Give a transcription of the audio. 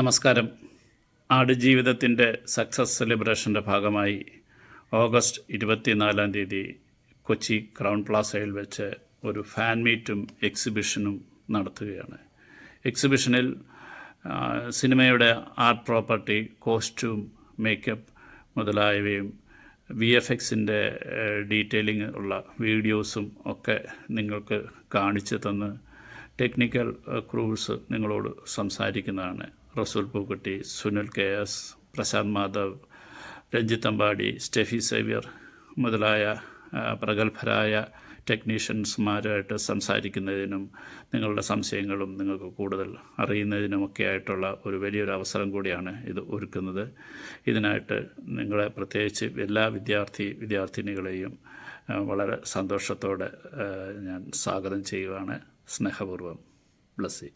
നമസ്കാരം. ആടുജീവിതത്തിന്റെ സക്സസ് സെലിബ്രേഷന്റെ ഭാഗമായി ഓഗസ്റ്റ് ഇരുപത്തിനാലാം തീയതി കൊച്ചി ക്രൗൺ പ്ലാസയിൽ വെച്ച് ഒരു ഫാൻ മീറ്റും എക്സിബിഷനും നടത്തുകയാണ്. എക്സിബിഷനിൽ സിനിമയുടെ ആർട്ട് പ്രോപ്പർട്ടി കോസ്റ്റ്യൂം മേക്കപ്പ് മുതലായവയും വി എഫ് എക്സിന്റെ ഡീറ്റെയിലിംഗ് ഉള്ള വീഡിയോസും ഒക്കെ നിങ്ങൾക്ക് കാണിച്ചു തന്ന് ടെക്നിക്കൽ ക്രൂസ് നിങ്ങളോട് സംസാരിക്കുന്നതാണ്. Resul Pookutty Sunil K S Prashanth Madhav Ranjith Ambady Steffi Xavier മുതലായ പ്രഗത്ഭരായ ടെക്നീഷ്യൻസ്മാരുമായിട്ട് സംസാരിക്കുന്നതിനും നിങ്ങളുടെ സംശയങ്ങളും നിങ്ങൾക്ക് കൂടുതൽ അറിയുന്നതിനുമൊക്കെ ആയിട്ടുള്ള ഒരു വലിയൊരു അവസരം കൂടിയാണ് ഇത് ഒരുക്കുന്നത്. ഇതിനായിട്ട് നിങ്ങളെ പ്രത്യേകിച്ച് എല്ലാ വിദ്യാർത്ഥി വിദ്യാർത്ഥിനികളെയും വളരെ സന്തോഷത്തോടെ ഞാൻ സ്വാഗതം ചെയ്യുവാണ്. സ്നേഹപൂർവം. ബ്ലസ്സി.